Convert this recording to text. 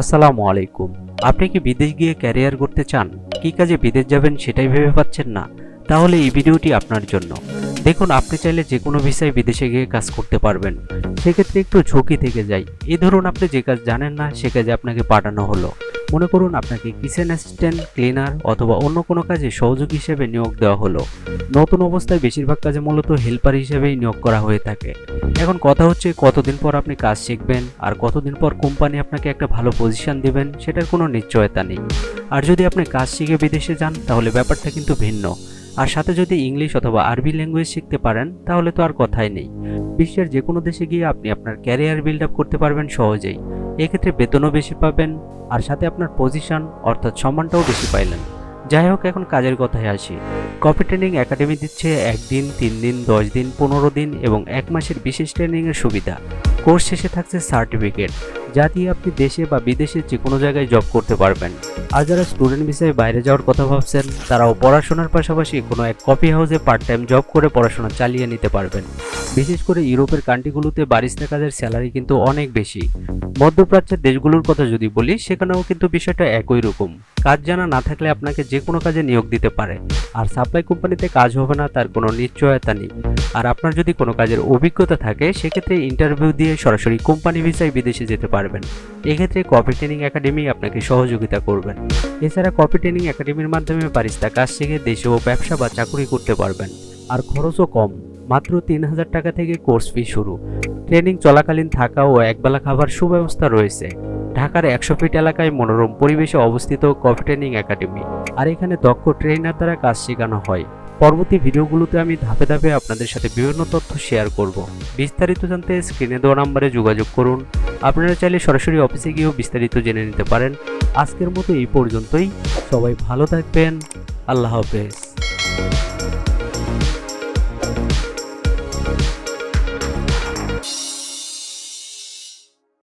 আসসালামু আলাইকুম। আপনি কি বিদেশ গিয়ে ক্যারিয়ার করতে চান? কি কাজে বিদেশ যাবেন সেটাই ভেবে পাচ্ছেন না? তাহলে এই ভিডিওটি আপনার জন্য। দেখুন, আপনি চাইলে যে কোনো ভিসায় বিদেশে গিয়ে কাজ করতে পারবেন। সেক্ষেত্রে একটু ঝুঁকি থেকে যায় এই ধরুন, আপনি যে কাজ জানেন না, সে কাজে আপনাকে পাঠানো হলো। মনে করুন, আপনাকে কিচেন অ্যাসিস্ট্যান্ট, ক্লিনার অথবা অন্য কোনো কাজে সহযোগ হিসেবে নিয়োগ দেওয়া হলো। নতুন অবস্থায় বেশিরভাগ কাজে মূলত হেল্পার হিসেবেই নিয়োগ করা হয়ে থাকে। এখন কথা হচ্ছে কতদিন পর আপনি কাজ শিখবেন, আর কতদিন পর কোম্পানি আপনাকে একটা ভালো পজিশন দেবেন, সেটার কোনো নিশ্চয়তা নেই। আর যদি আপনি কাজ শিখে বিদেশে যান, তাহলে ব্যাপারটা কিন্তু ভিন্ন। আর সাথে যদি ইংলিশ অথবা আরবি ল্যাঙ্গুয়েজ শিখতে পারেন, তাহলে তো আর কথাই নেই। বিশ্বের যে কোনো দেশে গিয়ে আপনি আপনার ক্যারিয়ার বিল্ড আপ করতে পারবেন সহজেই। এক্ষেত্রে বেতনও বেশি পাবেন, আর সাথে আপনার পজিশন অর্থাৎ সম্মানটাও বেশি পাইলেন। যাই হোক, এখন কাজের কথায় আসি। কপি ট্রেনিং একাডেমি দিচ্ছে একদিন তিন দিন দশ দিন পনেরো দিন এবং এক মাসের বিশেষ ট্রেনিংয়ের সুবিধা। কোর্স শেষে থাকছে সার্টিফিকেট, যা দিয়ে আপনি দেশে বা বিদেশে যে কোনো জায়গায় জব করতে পারবেন। আর যারা স্টুডেন্ট বিষয়ে বাইরে যাওয়ার কথা ভাবছেন, তারাও পড়াশোনার পাশাপাশি কোনো এক কফি হাউসে পার্ট টাইম জব করে পড়াশোনা চালিয়ে নিতে পারবেন। বিশেষ করে ইউরোপের কান্ট্রিগুলোতে বারিস্তা কাজের স্যালারি কিন্তু অনেক বেশি। মধ্যপ্রাচ্যের দেশগুলোর কথা যদি বলি, সেখানেও কিন্তু বিষয়টা একই রকম। কাজ জানা না থাকলে আপনাকে যে কোনো কাজে নিয়োগ দিতে পারে। আর সাপ্লাই কোম্পানিতে কাজ হবে না, তার কোনো নিশ্চয়তা নেই। আর আপনার যদি কোনো কাজের অভিজ্ঞতা থাকে, সেক্ষেত্রে ইন্টারভিউ দিয়ে সরাসরি কোম্পানি ভিসায় বিদেশে যেতে পারবেন। এক্ষেত্রে কপি ট্রেনিং একাডেমি আপনাকে সহযোগিতা করবেন। এছাড়া কপি ট্রেনিং একাডেমির মাধ্যমে বারিস্তা কাজ শিখে দেশেও ব্যবসা বা চাকুরি করতে পারবেন। আর খরচও কম। মাত্র তিন হাজার টাকা থেকে কোর্স ফি শুরু। ট্রেনিং চলাকালীন থাকা ও একবেলা খাবার সুব্যবস্থা রয়েছে। ঢাকার একশো ফিট এলাকায় মনোরম পরিবেশে অবস্থিত কফি ট্রেনিং একাডেমি। আর এখানে দক্ষ ট্রেনার দ্বারা কাজ শেখানো হয়। পরবর্তী ভিডিওগুলোতে আমি ধাপে ধাপে আপনাদের সাথে বিভিন্ন তথ্য শেয়ার করব। বিস্তারিত জানতে স্ক্রিনে দেওয়া নাম্বারে যোগাযোগ করুন। আপনারা চাইলে সরাসরি অফিসে গিয়েও বিস্তারিত জেনে নিতে পারেন। আজকের মতো এই পর্যন্তই। সবাই ভালো থাকবেন। আল্লাহ হাফেজ।